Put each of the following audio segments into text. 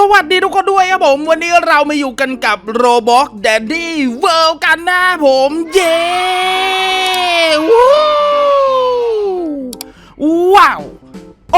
สวัสดีทุกคนด้วยครับผม วันนี้เรามาอยู่กันกับ Roblox Daddy World กันนะผม เย้ว้าว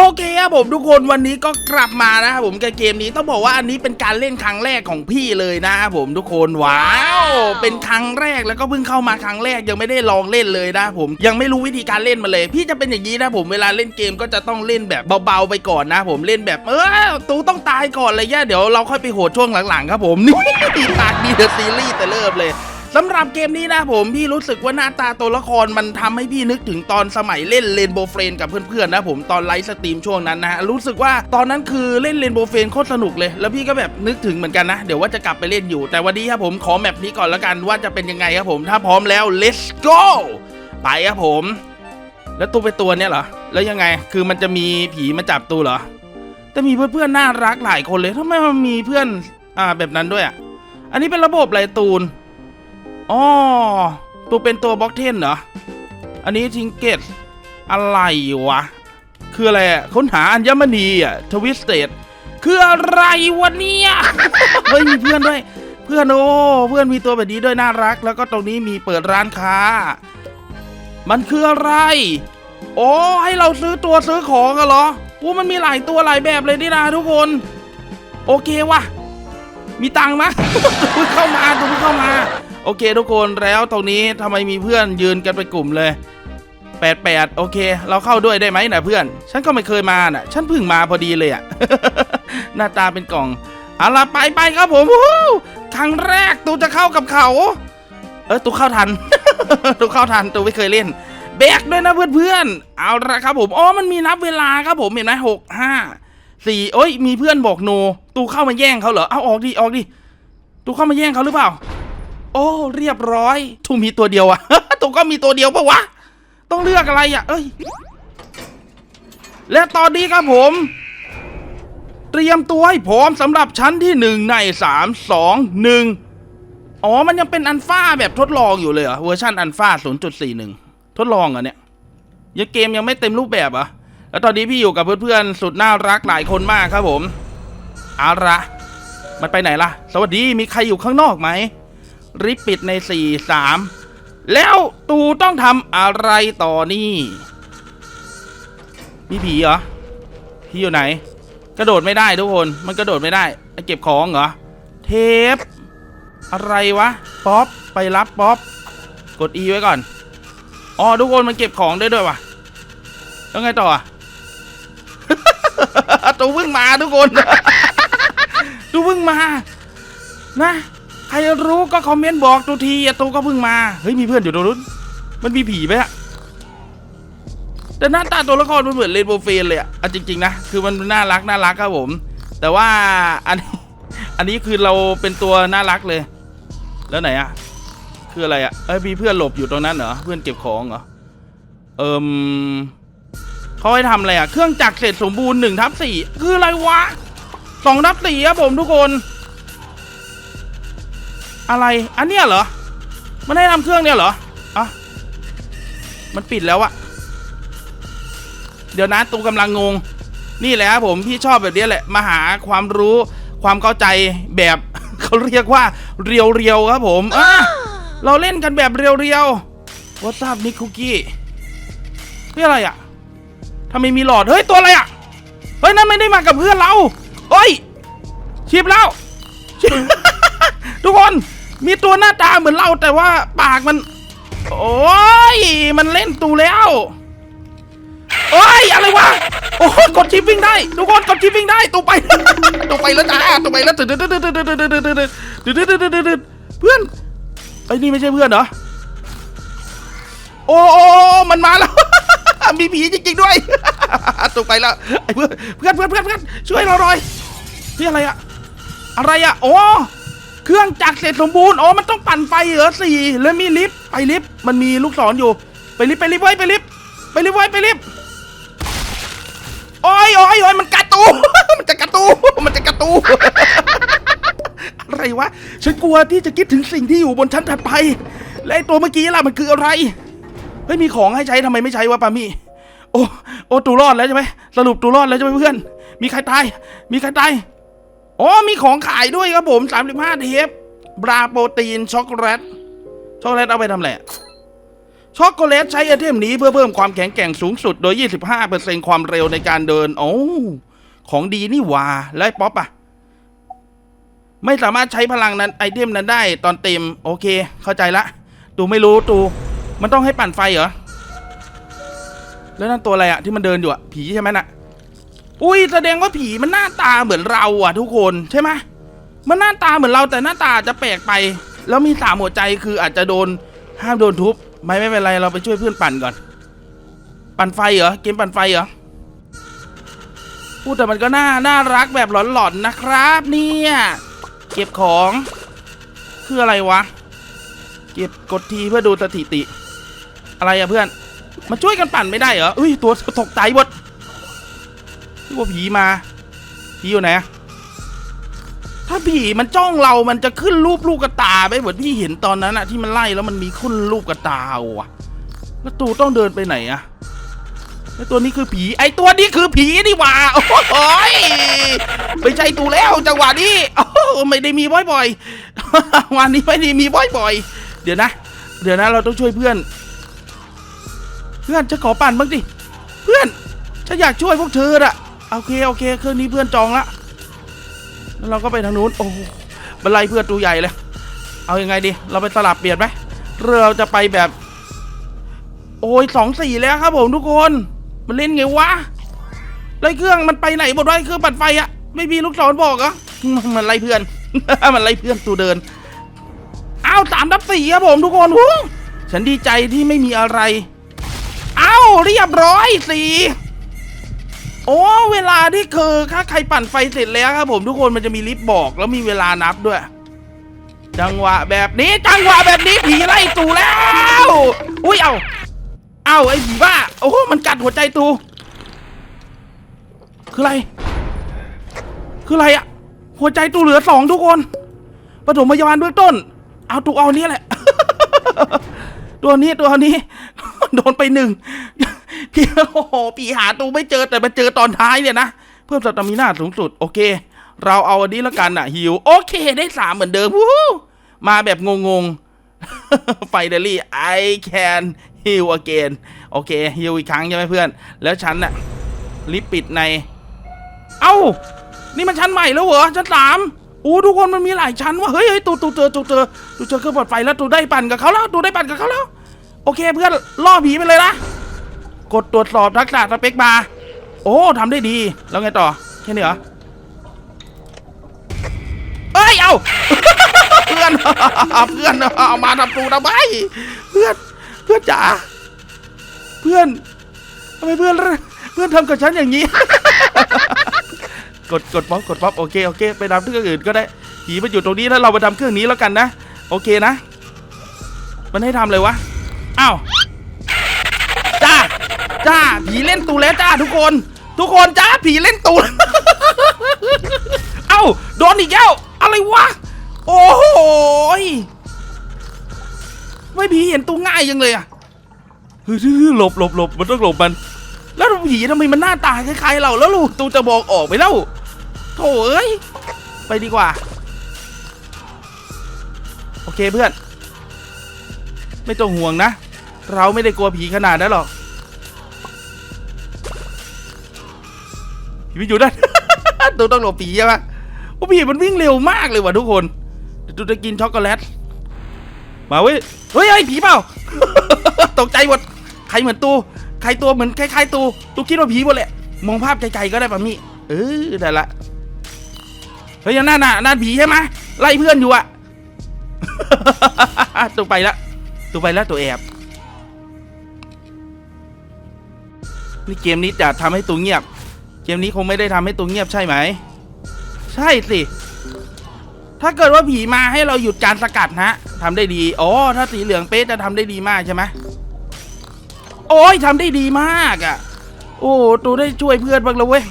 โอเคครับผมทุกคนวันนี้ก็กลับมานะครับผมกับเกมนี้ต้องบอกว่าอันนี้เป็นการเล่นครั้งแรกของพี่เลยนะครับผมทุกคนว้าว เป็นครั้งแรกแล้วก็เพิ่งเข้ามาครั้งแรกยังไม่ได้ลองเล่นเลยนะผมยังไม่รู้วิธีการเล่นมาเลย พี่จะเป็นอย่างนี้นะผมเวลาเล่นเกมก็จะต้องเล่นแบบเบาๆไปก่อนนะผมเล่นแบบเออตูต้องตายก่อนเลยย่เดี๋ยวเราค่อยไปโหดช่วงหลังๆ ครับผมนี่ปากดีเดอะซีรีส์แต่เริ่มเลย สำหรับเกมนี้นะผมพี่รู้สึกว่าหน้าตาตัวละครมันทำให้พี่นึกถึงตอนสมัยเล่นเลนโบเฟรนกับเพื่อนๆนะผมตอนไลฟ์สตรีมช่วงนั้นนะฮะรู้สึกว่าตอนนั้นคือเล่นเลนโบเฟรนโคตรสนุกเลย แล้วพี่ก็แบบนึกถึงเหมือนกันนะ เดี๋ยวว่าจะกลับไปเล่นอยู่ แต่วันนี้ครับผมขอแมปนี้ก่อนแล้วกันว่าจะเป็นยังไงครับผมถ้าพร้อมแล้ว let's go ไปครับผม แล้วตัวเป็นตัวเนี่ยเหรอแล้วยังไงคือมันจะมีผีมาจับตัวเหรอแต่มีเพื่อนๆน่ารักหลายคนเลยทำไมมันมีเพื่อนอ่าแบบนั้นด้วยอะอันนี้เป็นระบบไรตูน อ๋อตัวเป็นตัวบล็อกเทนเหรอ อันนี้ทิงเกตอะไรวะ คืออะไรอะค้นหาอัญมณีอะทวิสเตดคืออะไรวะเนี่ยเฮ้ยมีเพื่อนด้วย เพื่อนโอ้เพื่อนมีตัวแบบนี้ด้วยน่ารัก แล้วก็ตรงนี้มีเปิดร้านค้า มันคืออะไรโอ้ให้เราซื้อตัวซื้อของกันเหรอโอ้มันมีหลายตัวหลายแบบเลยนี่นะทุกคน โอเควะมีตังค์ไหมเพิ่งเข้ามาตัวเพิ่งเข้ามา โอเคทุกคนแล้วตรงนี้ทำไมมีเพื่อนยืนกันเป็นกลุ่มเลย88โอเค เราเข้าด้วยได้ไหมนะเพื่อน ฉันก็ไม่เคยมาน่ะ ฉันเพิ่งมาพอดีเลยอะหน้าตาเป็นกล่องเอาล่ะไปไปครับผมครั้งแรกตูจะเข้ากับเขา เออตูเข้าทัน ตูเข้าทันตูไม่เคยเล่น แบกด้วยนะเพื่อนๆเอาละครับผมอ๋อมันมีนับเวลาครับผมเห็นไหมหกห้าสี่โอ้ยมีเพื่อนบอกโน ตูเข้ามาแย่งเขาเหรอเอาออกดิออกดิตูเข้ามาแย่งเขาหรือเปล่า โอ้ เรียบร้อยทูมีตัวเดียวอะตูก็มีตัวเดียวปะวะ ต้องเลือกอะไรอะเอ้ย และตอนนี้ครับผม เตรียมตัวให้พร้อมสำหรับชั้นที่หนึ่งในสามสองหนึ่งอ๋อ มันยังเป็นอันฟ้าแบบทดลองอยู่เลยเหรอเวอร์ชันอันฟ้า0.41ทดลองเหรอเนี่ยยังเกมยังไม่เต็มรูปแบบอะแล้วตอนนี้พี่อยู่กับเพื่อนๆสุดน่ารักหลายคนมากครับผมอาละมันไปไหนล่ะ สวัสดีมีใครอยู่ข้างนอกไหม ริบปิดในสี่สามแล้วตูต้องทำอะไรต่อนี่มีผีเหรอผีอยู่ไหน กระโดดไม่ได้ทุกคนมันกระโดดไม่ได้เก็บของเหรอ เทป อะไรวะ ป๊อป ไปรับป๊อป กด E ไว้ก่อน อ๋อ ทุกคนมันเก็บของได้ด้วยวะแล้วไงต่ออะตูเพิ่งมาทุกคนตูเพิ่งมา นะ ใครรู้ก็คอมเมนต์บอกตูทีอะตูก็เพิ่งมา เฮ้ยมีเพื่อนอยู่ตรงนู้นมันมีผีไหมอะแต่หน้าตาตัวละครมันเหมือนเลนโบเฟนเลยอะอะจริง ๆ นะ คือมันน่ารักน่ารักครับผม แต่ว่าอันอันนี้คือเราเป็นตัวน่ารักเลย แล้วไหนอะคืออะไรอะเอ้ยมีเพื่อนหลบอยู่ตรงนั้นเหรอ เพื่อนเก็บของเหรอ เอิมเขาให้ทำอะไรอะเครื่องจักรเสร็จสมบูรณ์หนึ่งทับสี่คืออะไรวะสองทับสี่ครับผมทุกคน อะไร อันเนี้ยเหรอ มันให้ทำเครื่องเนี่ยเหรออะมันปิดแล้วอะเดี๋ยวนะตูกำลังงง นี่แหละครับผมพี่ชอบแบบนี้แหละมาหาความรู้ความเข้าใจแบบเขาเรียกว่าเรียวๆครับผมอะเราเล่นกันแบบเรียวๆ What's up นิคุกี้นี่อะไรอะทำไมมีหลอด เฮ้ย ตัวอะไรอะเฮ้ยนั่นไม่ได้มากับเพื่อนเราเฮ้ยชิบแล้ว ทุกคน มีตัวหน้าตาเหมือนเราแต่ว่าปากมัน โอ้ย มันเล่นตูแล้วโอ้ย อะไรวะ โอ้ยกดชิปวิ่งได้ ทุกคนกดชิปวิ่งได้ตูไปตูไปแล้วจ้าตูไปแล้วตึ๊ดตึ๊ดตึ๊ดตึ๊ดตึ๊ดตึ๊ดตึ๊ดตึ๊ดตึ๊ดตึ๊ดตึ๊ดตึ๊ดตึ๊ดเพื่อนไอ้ยนี่ไม่ใช่เพื่อนเหรอโอ้โอ้มันมาแล้ว มีผีจริงๆด้วยตูไปแล้วไอ้เพื่อนเพื่อนเพื่อนเพื่อนเพื่อนช่วยเราหน่อยนี่อะไรอะอะไรอะโอ้ เครื่องจักรเสร็จสมบูรณ์อ๋อมันต้องปั่นไฟเหรอสี่แล้วมีลิฟต์ไปลิฟต์มันมีลูกศรอยู่ ไปลิฟต์ไปลิฟต์ไว้ไปลิฟต์ไปลิฟต์ไว้ไปลิฟต์โอ้ยโอ้ยโอ้ยมันกัดตู มันจะกัดตู มันจะกัดตู อะไรวะ ฉันกลัวที่จะคิดถึงสิ่งที่อยู่บนชั้นถัดไป และไอตัวเมื่อกี้ล่ะมันคืออะไร เฮ้ยมีของให้ใช้ทำไมไม่ใช้วะปามี่ โอ้ โอ้ตูรอดแล้วใช่ไหมสรุปตูรอดแล้วใช่ไหมเพื่อน มีใครตาย มีใครตาย อ๋อมีของขายด้วยครับผม 35 เทปบราโปรตีนช็อกโกแลตช็อกโกแลตเอาไปทำอะไรอะช็อกโกแลตใช้ไอเทมนี้เพื่อเพิ่มความแข็งแกร่งสูงสุดโดย 25%ความเร็วในการเดิน โอ้ของดีนี่ว่าแล้วป๊อปอะไม่สามารถใช้พลังนั้นไอเทมนั้นได้ตอนเต็ม โอเค เข้าใจละตูไม่รู้ตู มันต้องให้ปั่นไฟเหรอ แล้วนั่นตัวอะไรอะที่มันเดินอยู่อะผีใช่ไหมน่ะ อุ้ยแสดงว่าผีมันหน้าตาเหมือนเราอะทุกคนใช่ไหมมันหน้าตาเหมือนเราแต่หน้าตาจะแปลกไป แล้วมีสามหัวใจคืออาจจะโดนห้ามโดนทุบไม่ไม่เป็นไรเราไปช่วยเพื่อนปั่นก่อน ปั่นไฟเหรอเกมปั่นไฟเหรอพูดแต่มันก็น่าน่ารักแบบหลอนๆนะครับเนี่ยเก็บของคืออะไรวะ เก็บกดทีเพื่อดูสถิติ อะไรอะเพื่อน มาช่วยกันปั่นไม่ได้เหรออุ้ยตัวตกใจหมด ที่ว่าผีมา ผีอยู่ไหนะถ้าผีมันจ้องเรา มันจะขึ้นรูปลูกกระตาไปเหมือนพี่เห็นตอนนั้นอะที่มันไล่แล้วมันมีขึ้นรูปกระตาว่ะ แล้วตูต้องเดินไปไหนอะไอตัวนี้คือผี ไอตัวนี้คือผีนี่หว่า โอ้ยไม่ใช่ตูแล้วจังหวะนี้ไม่ได้มีบ่อยๆ วันนี้ไม่ได้มีบ่อยๆ เดี๋ยวนะ เดี๋ยวนะเราต้องช่วยเพื่อน เพื่อนจะขอปั่นบ้างดิ เพื่อนฉันอยากช่วยพวกเธออะ โอเคโอเค เครื่องนี้เพื่อนจองละแล้วเราก็ไปทางนู้นโอ้บันไลเพื่อนตัวใหญ่เลยเอาอยังไงดี เราไปสลับเปลี่ยนไหมเรือเราจะไปแบบ โอ้ยสองสี่แล้วครับผมทุกคน มันเล่นไงวะไล่เครื่องมันไปไหนหมดวะไอ้เครื่องปั่นไฟอะไม่มีลูกศรบอกเหรอมันไล่เพื่อน มันไล่เพื่อนตัวเดินอ้าวสามดับสี่ครับผมทุกคนหูฉันดีใจที่ไม่มีอะไรอ้าวเรียบร้อยสี่ โอ้เวลาที่คือถ้าใครปั่นไฟเสร็จแล้วครับผมทุกคนมันจะมีลิฟต์บอกแล้วมีเวลานับด้วย จังหวะแบบนี้จังหวะแบบนี้ผีไล่ตูแล้ว อุ้ยเอาเอาไอ้ผีบ้าโอ้โหมันกัดหัวใจตู คืออะไร คืออะไรอะหัวใจตูเหลือสองทุกคนปฐมพยาบาลเบื้องต้น เอาตูเอาอันนี้แหละ ตัวนี้ตัวนี้ โดนไปหนึ่ง พี่โอ้โหปีหาตูไม่เจอแต่มาเจอตอนท้ายเนี่ยนะ เพิ่มสตามิน่าสูงสุด โอเค เราเอาอันนี้แล้วกันอะฮิวโอเคได้สามเหมือนเดิมวู้มาแบบงงๆไฟเดลี่ I can heal again โอเคฮิวอีกครั้งใช่ไหมเพื่อน แล้วฉันน่ะลิปปิดใน เอ้า นี่มันชั้นใหม่แล้วเหรอ ชั้นสามโอ้ทุกคนมันมีหลายชั้นว่ะเฮ้ยเฮ้ยตูตูเจอตูเจอตูเจอเครื่องปลดไฟแล้วตูได้ปั่นกับเขาแล้วตูได้ปั่นกับเขาแล้ว โอเคเพื่อนล่อผีไปเลยนะ กดตรวจสอบทักษะสเปคบาร์โอ้ทำได้ดี แล้วไงต่อ แค่นี้เหรอ เอ้ย เอาเพื่อน เพื่อน เอามาทำตูทำไมเพื่อน เพื่อนจ๋า เพื่อนทำไมเพื่อน เพื่อนทำกับฉันอย่างนี้ กด กดป๊อปกดป๊อปโอเค โอเค ไปทำเครื่องอื่นก็ได้ผีมันอยู่ตรงนี้แล้วเราไปทำเครื่องนี้แล้วกันนะ โอเคนะ มันให้ทำเลยวะ อ้าวจ้า จ้าผีเล่นตูแล้วจ้าทุกคน ทุกคนจ้าผีเล่นตู เอ้าโดนอีกแล้วอะไรวะ โอ้โหยไม่ผีเห็นตูง่ายยังเลยอะเฮ้ยหลบหลบหลบมันต้องหลบมัน แล้วผีทำไมมันหน้าตาคล้ายๆเราแล้วลูกตูจะบอกออกไปแล้วโถ่เอ้ยไปดีกว่า โอเคเพื่อน ไม่ต้องห่วงนะ เราไม่ได้กลัวผีขนาดนั้นหรอก ผีมันอยู่ด้าน ตัวต้องหลบผีใช่ไหมโอ้ผีมันวิ่งเร็วมากเลยว่ะทุกคนเดี๋ยวจะกินช็อกโกแลตมาเว้ยเฮ้ยไอ้ผีเปล่า ตกใจหมดใครเหมือนตูใครตัวเหมือนคล้ายๆตูตูคิดว่าผีหมดแหละมองภาพไกลๆก็ได้ป่ะมี่เออได้ละเฮ้ยยังนั่นน่ะนั่นผีใช่ไหมไล่เพื่อนอยู่อะตูไปละตูไปล้วตัวแอบนี่เกมนี้จะทำให้ตูเงียบ มนี้คงไม่ได้ทำให้ตูเงียบใช่ไหม ใช่สิ ถ้าเกิดว่าผีมาให้เราหยุดการสกัดนะทำได้ดีอ๋อถ้าสีเหลืองเป๊ะจะทำได้ดีมากใช่ไหมโอ้ยทำได้ดีมากอะ่ะ โอ้ตูได้ช่วยเพื่อนบ้างแล้วเว้ย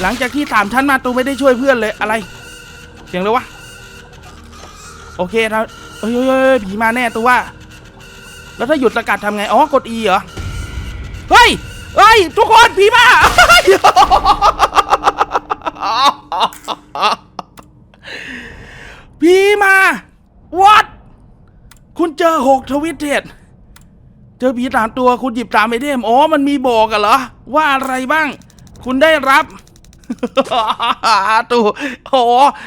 หลังจากที่สามชั้นมาตูไม่ได้ช่วยเพื่อนเลยอะไร เสียงเลยวะโอเคนะเฮ้ยเฮ้ยเผีมาแน่ตัวว่า แล้วถ้าหยุดสกัดทำไง อ๋อกด E เหรอ เฮ้ย เฮ้ย ทุกคน ผีมา อหก ทวิตเทดเจอผีสามตัวคุณหยิบตามไอเทมอ๋อมันมีบอกกันเหรอ ว่าอะไรบ้าง คุณได้รับตูโอ้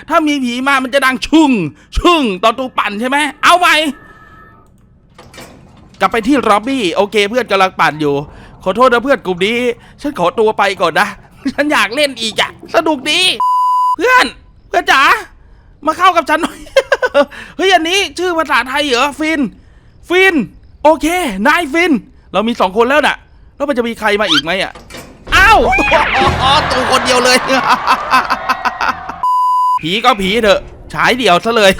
ถ้ามีผีมามันจะดังชุ่งชุ่งตอนตูปั่นใช่ไหมเอาไปกลับไปที่ร็อบบี้โอเค เพื่อนกำลังปั่นอยู่ ขอโทษนะเพื่อนกลุ่มนี้ ฉันขอตัวไปก่อนนะ ฉันอยากเล่นอีกอะสนุกดี เพื่อนเพื่อนจ๋ามาเข้ากับฉันหน่อยเฮ้ยอันนี้ชื่อภาษาไทยเหรอฟิน ฟิน โอเคนายฟิน เรามีสองคนแล้วน่ะ แล้วมันจะมีใครมาอีกไหมอะอ้าวตัวคนเดียวเลย ผีก็ผีเถอะฉายเดี่ยวซะเลย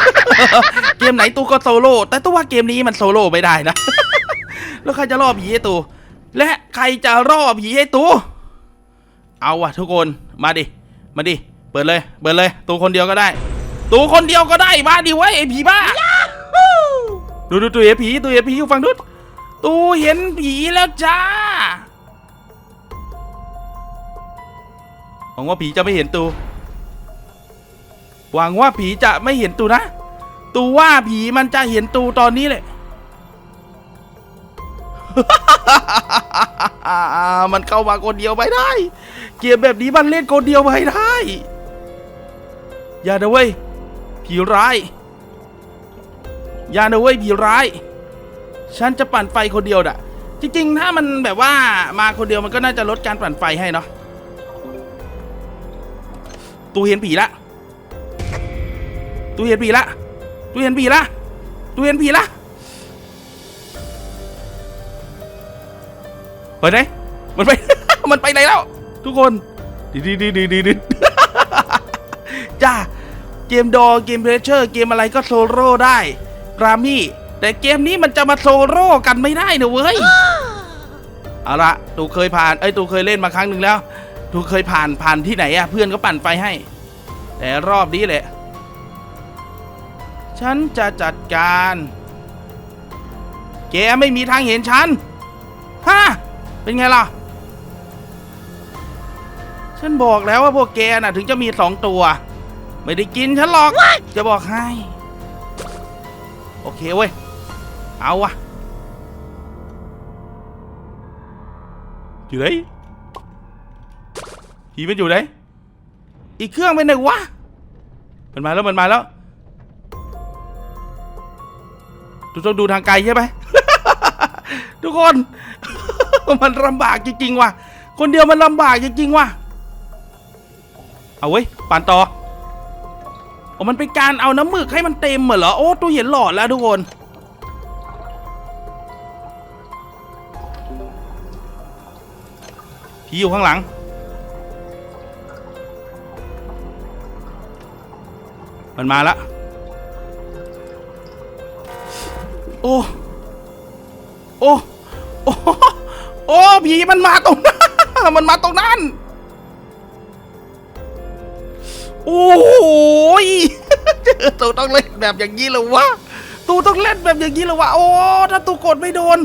เกมไหนตู้ก็โซโล่แต่ตัวว่าเกมนี้มันโซโล่ไม่ได้นะ แล้วใครจะล่อผีให้ตูและใครจะล่อผีให้ตูเอาวะทุกคนมาดิมาดิเปิดเลย เปิดเลยตัวคนเดียวก็ได้ตัวคนเดียวก็ได้มาดิเว้ยไอ้ผีบ้า ดูดูตัวเห็นผีตัวเห็นผีอยู่ฝั่งนู้นตัวเห็นผีแล้วจ้าหวังว่าผีจะไม่เห็นตูหวังว่าผีจะไม่เห็นตูนะ ตูว่าผีมันจะเห็นตูตอนนี้เลย มันเข้ามาคนเดียวไม่ได้ เกมแบบนี้มันเล่นคนเดียวไม่ได้ อย่านะเว้ยผีร้าย อย่านะเว้ยผีร้าย ฉันจะปั่นไฟคนเดียวน่ะ จริง ๆ ถ้ามันแบบว่ามาคนเดียวมันก็น่าจะลดการปั่นไฟให้เนาะตูเห็นผีละตูเห็นผีละตูเห็นผีละตูเห็นผีละไปไหนมันไป มันไปไหนแล้ว ทุกคนดีดีดีดีดีดีจ้าเกมดอเกมเพลเชอร์ เกมอะไรก็โซโล่ได้ รามี่แต่เกมนี้มันจะมาโซโล่กันไม่ได้นะเว้ยเอาละตูเคยผ่าน เอ้ยตูเคยเล่นมาครั้งหนึ่งแล้วตูเคยผ่านผ่านที่ไหนอะเพื่อนก็ปั่นไฟให้ แต่รอบนี้แหละ ฉันจะจัดการ แกไม่มีทางเห็นฉันฮะเป็นไงล่ะ ฉันบอกแล้วว่าพวกแกน่ะ ถึงจะมีสองตัว ไม่ได้กินฉันหรอก จะบอกให้ โอเคเว้ย เอาวะอยู่ไหนผีมันอยู่ไหนอีกเครื่องเป็นไหนวะ มันมาแล้วมันมาแล้วทุกต้องดูทางไกลใช่ไหมทุกคน มันลำบากจริงๆว่ะ คนเดียวมันลำบากจริงๆว่ะ เอาเว้ยปั่นต่อ โอ้มันเป็นการเอาน้ำหมึกให้มันเต็มเหรอ โอ้ตัวเห็นหลอดแล้วทุกคนผีอยู่ข้างหลัง มันมาล้วโอ้ โอ้ โอ้ โอ้ ผีมันมาตรงนั้น มันมาตรงนั้น โอ้ยตูต้องเล่นแบบอย่างนี้เลยวะตูต้องเล่นแบบอย่างนี้เลยวะโอ้ถ้าตูกดไม่โดน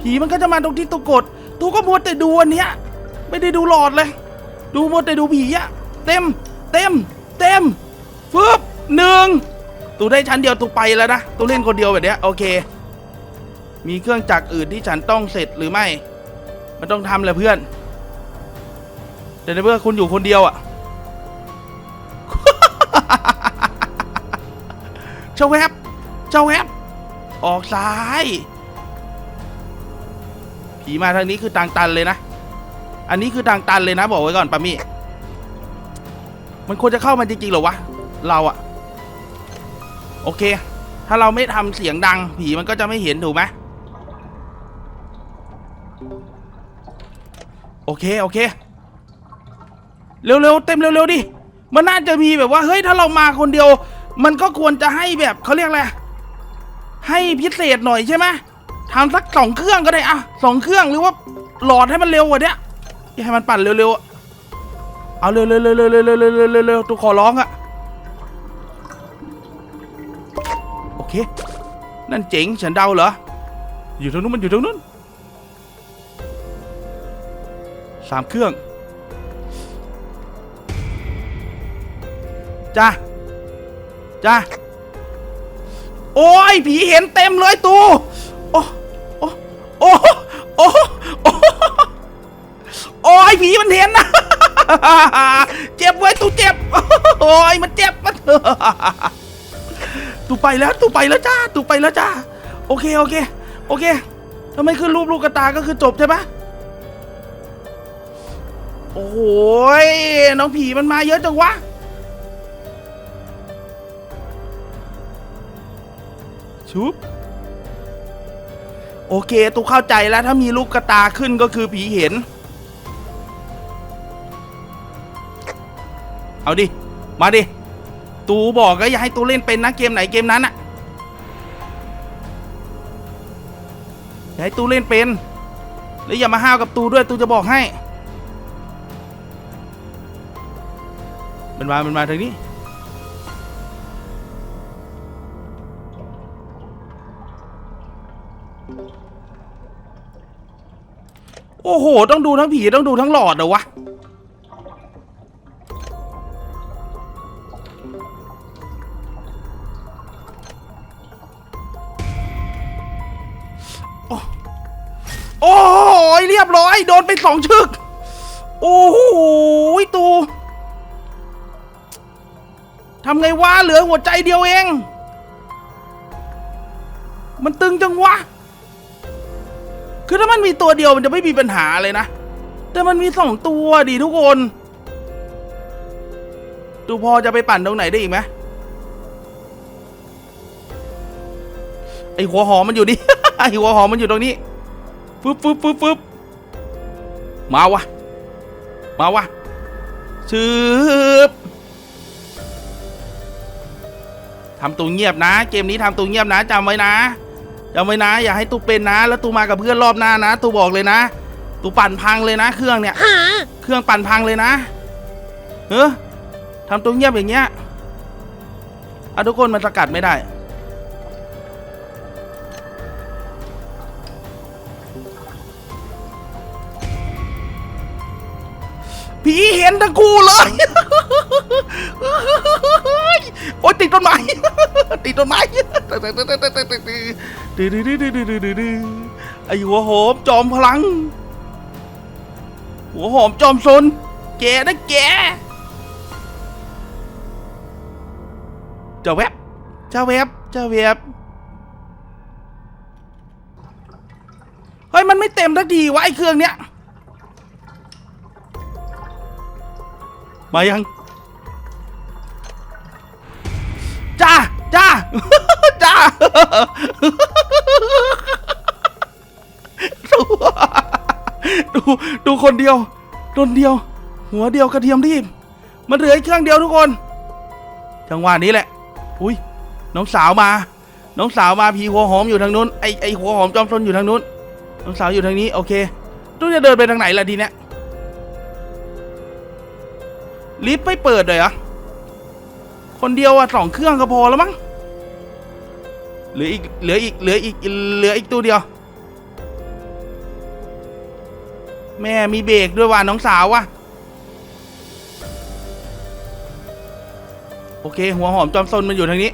ผีมันก็จะมาตรงที่ตูกด ตูก็มัวแต่ดูอันเนี้ย ไม่ได้ดูหลอดเลย ดูมัวแต่ดูผีอะเต็ม เต็ม เต็มฟึบหนึ่งตูได้ชั้นเดียวตูไปแล้วนะตูเล่นคนเดียวแบบเนี้ยโอเค มีเครื่องจักรอื่นที่ฉันต้องเสร็จหรือไม่ มันต้องทำแหละเพื่อนแต่ในเมื่อคุณอยู่คนเดียวอะ เจ้าแวบเจ้าแวบออกซ้าย ผีมาทางนี้คือทางตันเลยนะ อันนี้คือทางตันเลยนะ บอกไว้ก่อนปามี่มันควรจะเข้ามาจริงๆหรอวะ เราอะโอเค ถ้าเราไม่ทำเสียงดัง ผีมันก็จะไม่เห็นถูกไหมโอเค โอเค เร็วๆ เต็มเร็วๆ ดิ มันน่าจะมีแบบว่า เฮ้ย ถ้าเรามาคนเดียว มันก็ควรจะให้แบบเขาเรียกอะไรให้พิเศษหน่อยใช่ไหมทำสักสองเครื่องก็ได้อะสองเครื่องหรือว่าหลอดให้มันเร็วกว่าเนี้ยอย่าให้มันปั่นเร็วๆเอาเร็วๆเร็วๆเร็วๆเร็วๆเร็วๆเร็วๆเร็วๆตัวขอร้องอะโอเค นั่นเจ๋งฉันเดาเหรออยู่ตรงนู้นมันอยู่ตรงนู้นสามเครื่องจ้า จ้าโอ้ยผีเห็นเต็มเลยตูโอ้โอ้โอ้โอ้โอ้โอ้ยผีมันเห็นนะเจ็บเว้ยตูเจ็บโอ้ยมันเจ็บมันตูไปแล้วตูไปแล้วจ้าตูไปแล้วจ้าโอเคโอเคโอเคถ้าไม่ขึ้นรูปลูกกระตาก็คือจบใช่ปะโอ้ยน้องผีมันมาเยอะจังวะ ชุบโอเคตูเข้าใจแล้วถ้ามีลูกกระตาขึ้นก็คือผีเห็น เอาดิ มาดิ ตูบอกก็อย่าให้ตูเล่นเป็นนะเกมไหนเกมนั้นอะอย่าให้ตูเล่นเป็น แล้วอย่ามาห้าวกับตูด้วยตูจะบอกให้ มันมา มันมาทางนี้ อ้โห ต้องดูทั้งผีต้องดูทั้งหลอดเหรอวะโอ้โอ้ยเรียบร้อย โดนไปสองชึก โอ้โหตูทำไงวะเหลือหัวใจเดียวเอง มันตึงจังวะ คือถ้ามันมีตัวเดียวมันจะไม่มีปัญหาเลยนะ แต่มันมีสองตัวดิทุกคนตูพอจะไปปั่นตรงไหนได้อีกไหมไอหัวหอมมันอยู่นี่ ไอหัวหอมมันอยู่ตรงนี้ฟึบฟึบฟึบฟึบมาวะ มาวะชืบทำตัวเงียบนะ เกมนี้ทำตัวเงียบนะจำไว้นะ จำไว้นะ อย่าให้ตูเป็นนะ แล้วตูมากับเพื่อนรอบหน้านะตูบอกเลยนะตูปั่นพังเลยนะ เครื่องเนี่ย เครื่องปั่นพังเลยนะเออทำตัวเงียบอย่างเงี้ยอะทุกคนมันสกัดไม่ได้ ผีเห็นทั้งคู่เลย โอ๊ยติดต้นไม้ ติดต้นไม้ไอหัวหอมจอมพลัง หัวหอมจอมซน แกนะแก เจ้าแวบ เจ้าแวบ เจ้าแวบ เฮ้ยมันไม่เต็มสักทีวะไอเครื่องเนี้ย มายังจ้าจ้าจ้าดูดูดูคนเดียวคนเดียว หัวเดียวกระเทียมรีบมันเหลืออีกเครื่องเดียวทุกคน จังหวะนี้แหละ อุ้ยน้องสาวมา น้องสาวมาผีหัวหอมอยู่ทางนู้นไอไอหัวหอมจอมซนอยู่ทางนู้นน้องสาวอยู่ทางนี้โอเคตู้จะเดินไปทางไหนล่ะทีเนี้ย ลิฟต์ไม่เปิดเลยเหรอคนเดียวอะสองเครื่องก็พอแล้วมั้งเหลืออีกเหลืออีกเหลืออีกเหลืออีกตัวเดียว แม่มีเบรกด้วยว่ะน้องสาวว่ะโอเค หัวหอมจอมซนมันอยู่ทางนี้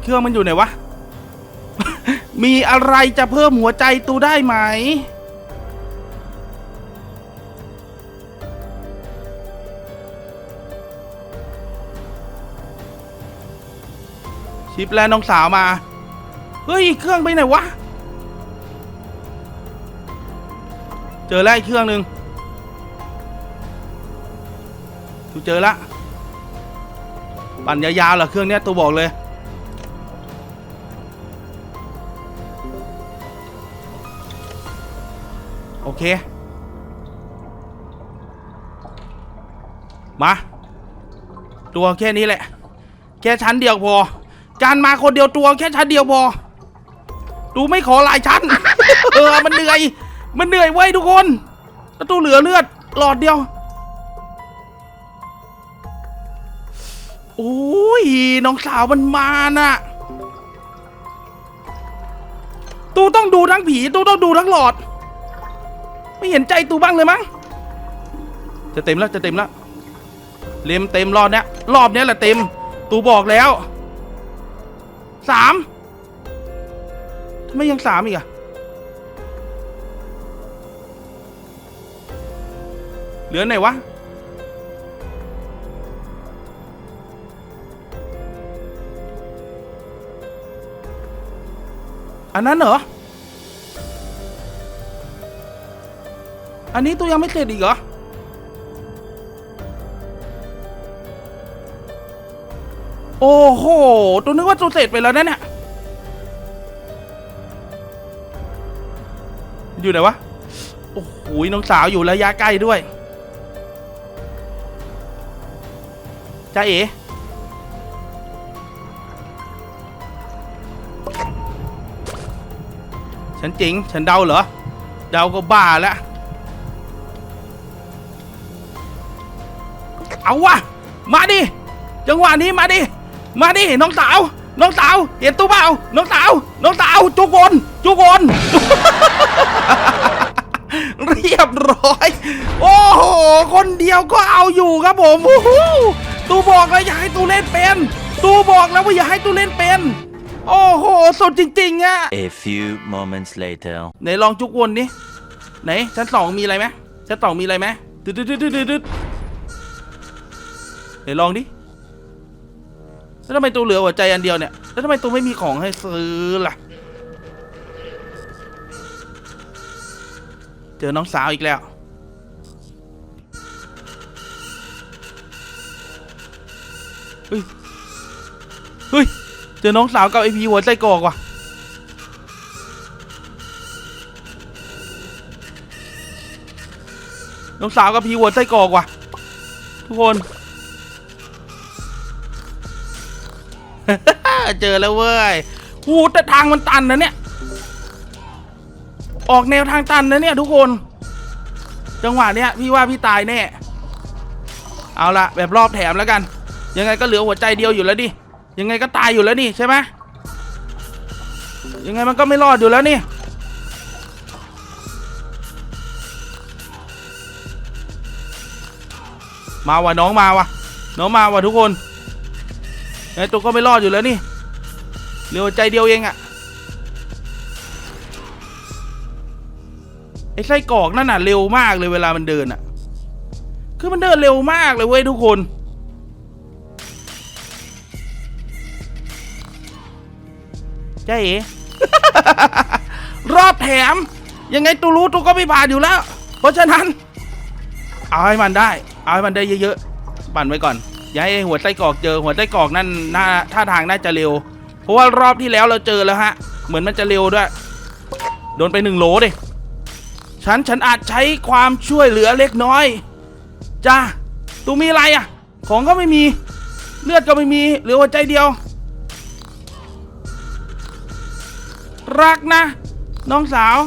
เครื่องมันอยู่ไหนวะ มีอะไรจะเพิ่มหัวใจตูได้ไหม ชิปแล้วน้องสาวมา เฮ้ย เครื่องไปไหนวะ เจอแล้วเครื่องหนึ่งกูเจอละ ปั่นยาวๆเหรอเครื่องเนี้ยตัวบอกเลยโอเค มา ตัวแค่นี้แหละ แค่ชั้นเดียวพอ การมาคนเดียวตัวแค่ชั้นเดียวพอดูไม่ขอหลายชั้น เออ มันเหนื่อย มันเหนื่อยเว้ยทุกคนแล้วตู้เหลือเลือดหลอดเดียว โอ้ย น้องสาวมันมาน่ะ ตูต้องดูทั้งผี ตูต้องดูทั้งหลอด ไม่เห็นใจตูบ้างเลยมั้ง จะเต็มแล้ว จะเต็มแล้ว เล็มเต็มรอบเนี้ย รอบเนี้ยแหละเต็ม ตูบอกแล้ว สามทำไมยังสามอีกอะเหลือไหนวะ อันนั้นเหรอ อันนี้ตัวยังไม่เสร็จอีกเหรอ โอ้โห ตัวนึกว่าตัวเสร็จไปแล้วนะเนี่ย อยู่ไหนวะ โอ้โห น้องสาวอยู่ระยะใกล้ด้วยจ้าเอ๋ฉันจริง ฉันเดาเหรอ เดาก็บ้าแล้ว เอาวะ มาดิ จังหวะนี้มาดิ มาดิน้องสาว น้องสาว เห็นตู้เปล่า น้องสาว น้องสาวจุกวนจุกวนเรียบร้อย โอ้โห คนเดียวก็เอาอยู่ครับผมโอ้โหตูบอกแล้วอย่าให้ตูเล่นเป็น ตูบอกแล้วว่าอย่าให้ตูเล่นเป็น โอ้โหสุดจริงๆอะ A few moments later. ไหนลองจุกวนดิไหนชั้นสองมีอะไรไหมชั้นสองมีอะไรไหมดึดดึดดึดดึดดึดดึดไหนลองดิ แล้วทำไมตัวเหลือหัวใจอันเดียวเนี่ย แล้วทำไมตัวไม่มีของให้ซื้อล่ะ เจอน้องสาวอีกแล้ว เฮ้ย เฮ้ย เจอน้องสาวกับไอพีหัวใจกรอกว่ะ น้องสาวกับพีหัวใจกรอกว่ะ ทุกคน เจอแล้วเว้ยหูแต่ทางมันตันนะเนี่ย ออกแนวทางตันนะเนี่ยทุกคน จังหวะเนี้ยพี่ว่าพี่ตายแน่ เอาละแบบรอบแถมแล้วกัน ยังไงก็เหลือหัวใจเดียวอยู่แล้วดิ ยังไงก็ตายอยู่แล้วนี่ใช่ไหมยังไงมันก็ไม่รอดอยู่แล้วนี่มาว่ะน้องมาว่ะน้องมาว่ะทุกคนไอ้ตัวก็ไม่รอดอยู่แล้วนี่ เหลือหัวใจเดียวเองอะไอ้ไส้กรอกนั่นน่ะเร็วมากเลยเวลามันเดินอะคือมันเดินเร็วมากเลยเว้ยทุกคนใช่เอรอบแถม ยังไงตูรู้ตูก็ไม่ผ่านอยู่แล้ว เพราะฉะนั้น เอาให้มันได้ เอาให้มันได้เยอะๆปั่นไว้ก่อน อย่าให้หัวไส้กรอกเจอหัวไส้กรอกนั่นน่าท่าทางน่าจะเร็ว เพราะว่ารอบที่แล้วเราเจอแล้วฮะ เหมือนมันจะเร็วด้วย โดนไปหนึ่งโหลดิฉันฉันอาจใช้ความช่วยเหลือเล็กน้อยจ้าตูมีอะไรอะ ของก็ไม่มีเลือดก็ไม่มีเหลือหัวใจเดียว รักนะ น้องสาว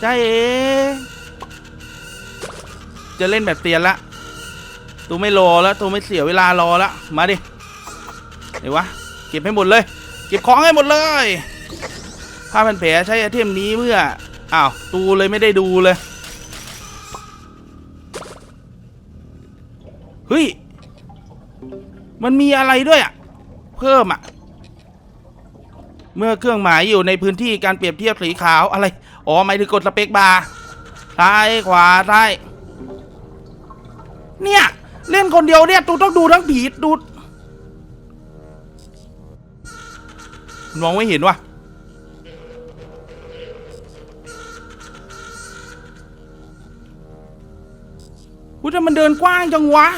ใจาเอจะเล่นแบบเตียนละตูไม่รอแล้วตูไม่เสียเวลารอละมาดิ เดี๋ยววะเก็บให้หมดเลย เก็บของให้หมดเลยผ้าพันแผลใช้ไอเทมนี้เมื่ออ้าวตูเลยไม่ได้ดูเลยเฮ้ยมันมีอะไรด้วยอะเพิ่มอะเมื่อเครื่องหมายอยู่ในพื้นที่การเปรียบเทียบสีขาวอะไร อ๋อหมายถึงกดสเปคบาร์ซ้ายขวาซ้ายเนี่ย เล่นคนเดียวเนี่ยตูต้องดูทั้งผีดู มองไม่เห็นว่ะอุ้ยแต่มันเดินกว้างจังวะ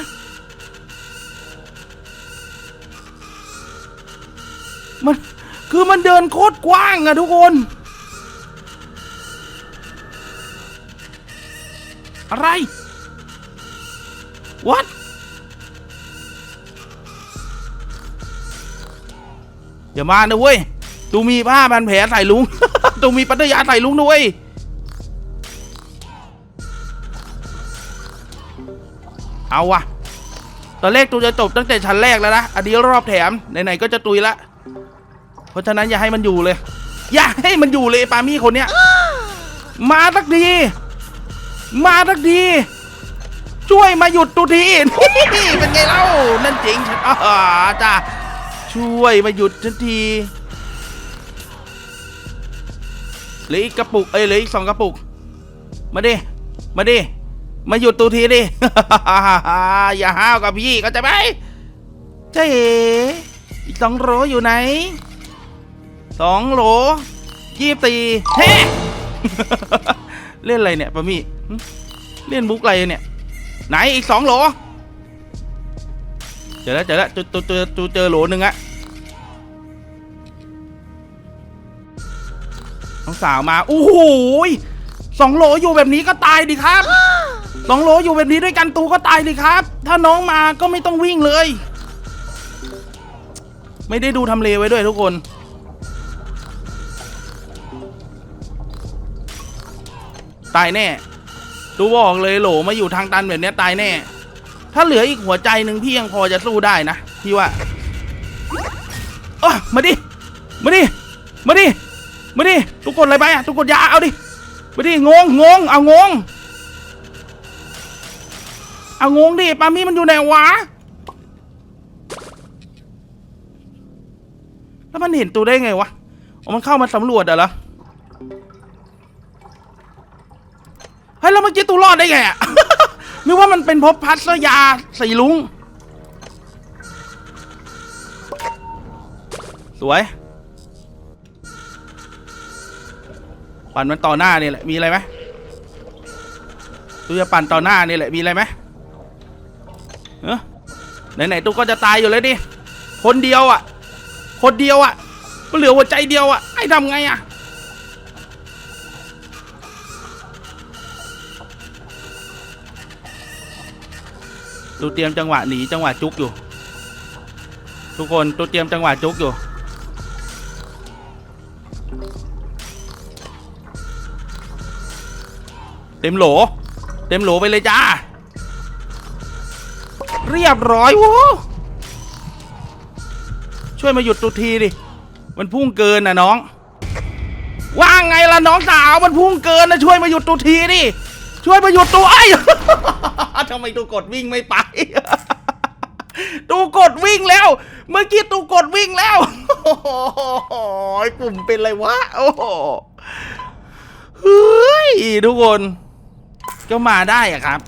มันคือมันเดินโคตรกว้างอะทุกคน อะไร what อย่ามานะเว้ยตูมีผ้าพันแผลใส่ลุง ตูมีปัตยาใส่ลุงด้วยเอาวะตอนแรกตูจะจบตั้งแต่ชั้นแรกแล้วนะ อันนี้รอบแถม ไหนๆก็จะตุยละ เพราะฉะนั้นอย่าให้มันอยู่เลย อย่าให้มันอยู่เลยปามี่คนเนี้ย มาสักทีมาสักทีช่วยมาหยุดตูทีเป็นไงเล่า นั่นจริงฉันอ่าจ้า ช่วยมาหยุดฉันทีเหลืออีกกระปุก เอ้ยเหลืออีกสองกระปุก มาดิ มาดิ มาหยุดตูทีดิ อย่าห้าวกับพี่เข้าใจไหมเจ๊อีกสองโหลอยู่ไหนสองโหลยี่สิบตีเฮ้เล่นอะไรเนี่ยปะมี่เล่นบุ๊กอะไรเนี่ย ไหนอีกสองโหล เจอแล้วเจอแล้วเจอเจอเจอเจอเจอโหลหนึ่งอะน้องสาวมาโอ้โหยสองโหลอยู่แบบนี้ก็ตายดิครับสองโหลอยู่แบบนี้ด้วยกันตูก็ตายดิครับ ถ้าน้องมาก็ไม่ต้องวิ่งเลย ไม่ได้ดูทำเลไว้ด้วยทุกคนตายแน่ ดูบอกเลยโหลมาอยู่ทางตันแบบนี้ตายแน่ ถ้าเหลืออีกหัวใจหนึ่งพี่ยังพอจะสู้ได้นะพี่ว่าเออมาดิ มาดิ มาดิ มาดิ ทุกคนอะไรไปอะ ทุกคนยาเอาดิ มาดิ งง งง เอางง เอางงดิ ปามี่มันอยู่ไหนวะ แล้วมันเห็นตัวได้ไงวะอมันเข้ามาสำรวจอเหรอเฮ้ยแล้วเมื่อกี้ตูรอดได้ไงอะ นึกว่ามันเป็นภพพัสยาสีลุง สวยปั่นมันต่อหน้านี่แหละ มีอะไรไหมตูจะปั่นต่อหน้านี่แหละ มีอะไรไหมเออไหนๆตูก็จะตายอยู่เลยดิ คนเดียวอะ คนเดียวอะ ก็เหลือหัวใจเดียวอะ ไอ้ทำไงอะ ตูเตรียมจังหวะหนีจังหวะจุกอยู่ ทุกคนตูเตรียมจังหวะจุกอยู่ เต็มโหล เต็มโหลไปเลยจ้า เรียบร้อยโว้ช่วยมาหยุดตูทีดิ มันพุ่งเกินนะน้องว่าไงล่ะน้องสาวมันพุ่งเกินนะช่วยมาหยุดตูทีดิช่วยมาหยุดตัวไอ้ ทำไมตูกดวิ่งไม่ไปตูกดวิ่งแล้ว เมื่อกี้ตูกดวิ่งแล้วโอ้โหปุ่มเป็นไรวะโอ้โหเฮ้ยทุกคนก็มาได้อะครับ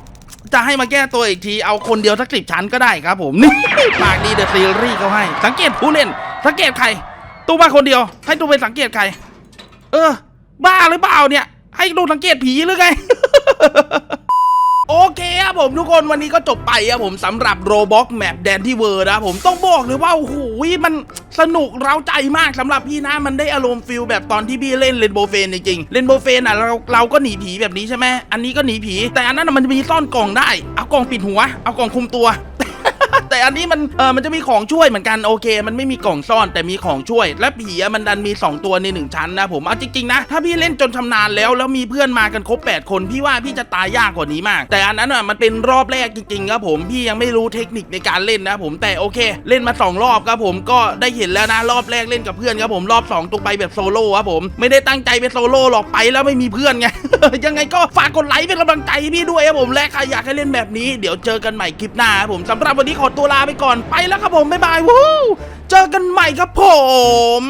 จะให้มาแก้ตัวอีกทีเอาคนเดียวสักสิบชั้นก็ได้ครับผมนี่ปากดีเดอะซีรีส์เขาให้ สังเกตผู้เล่น สังเกตใครตูมาคนเดียว ให้ตูไปสังเกตใคร เออ บ้าหรือเปล่าเนี่ย ให้ดูสังเกตผีหรือไง ผมทุกคนวันนี้ก็จบไปครับผมสำหรับโรบ็อกแมปแดนที่เวอร์นะผมต้องบอกเลยว่าโอ้โหมันสนุกเร้าใจมากสำหรับพี่นะมันได้อารมณ์ฟิลแบบตอนที่พี่เล่นเรนโบเฟนจริงๆเรนโบเฟนอะเราเราก็หนีผีแบบนี้ใช่ไหมอันนี้ก็หนีผี แต่อันนั้นมันจะมีซ่อนกล่องได้ เอากล่องปิดหัว เอากล่องคุมตัว แต่อันนี้มันเออมันจะมีของช่วยเหมือนกันโอเค มันไม่มีกล่องซ่อนแต่มีของช่วย และผีอะมันดันมี 2 ตัวในหนึ่งชั้นนะผมเอาจริงๆนะถ้าพี่เล่นจนชำนาญแล้วแล้วมีเพื่อนมากันครบ 8 คนพี่ว่าพี่จะตายยากกว่านี้มาก แต่อันนั้นอะมันเป็นรอบแรกจริงๆครับผมพี่ยังไม่รู้เทคนิคในการเล่นนะผมแต่โอเค เล่นมา 2 รอบครับผมก็ได้เห็นแล้วนะรอบแรกเล่นกับเพื่อนครับผมรอบ2ตรงไปแบบโซโล่ครับผมไม่ได้ตั้งใจเป็นโซโล่หรอกไปแล้วไม่มีเพื่อนไง ยังไงก็ฝากกดไลค์เป็นกำลังใจพี่ด้วยครับผมและใครอยากให้เล่นแบบนี้เดี๋ยวเจอกันใหม่คลิปหน้าครับผมสำหรับวันนี้ขอตัวลาไปก่อนไปแล้วครับผมบ๊ายบายวู้เจอกันใหม่ครับผม